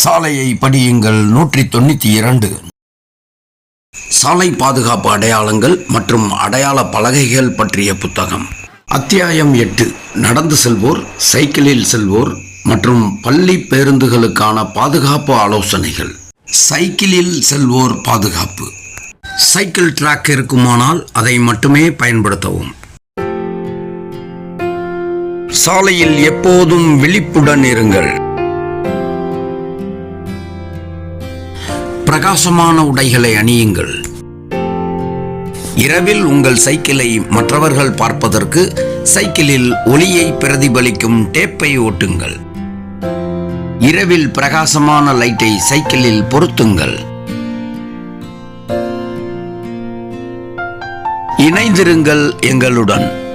சாலையை படியுங்கள். நூற்றி தொண்ணூற்றி இரண்டு. சாலை பாதுகாப்பு அடையாளங்கள் மற்றும் அடையாள பலகைகள் பற்றிய புத்தகம். அத்தியாயம் எட்டு. நடந்து செல்வோர் சைக்கிளில் செல்வோர் மற்றும் பள்ளி பேருந்துகளுக்கான பாதுகாப்பு ஆலோசனைகள். சைக்கிளில் செல்வோர் பாதுகாப்பு. சைக்கிள் ட்ராக் இருக்குமானால் அதை மட்டுமே பயன்படுத்தவும். சாலையில் எப்போதும் விழிப்புடன் இருங்கள். பிரகாசமான உடைகளை அணியுங்கள். இரவில் உங்கள் சைக்கிளை மற்றவர்கள் பார்ப்பதற்கு சைக்கிளில் ஒளியை பிரதிபலிக்கும் டேப்பை ஓட்டுங்கள். இரவில் பிரகாசமான லைட்டை சைக்கிளில் பொருத்துங்கள். இணைந்திருங்கள் எங்களுடன்.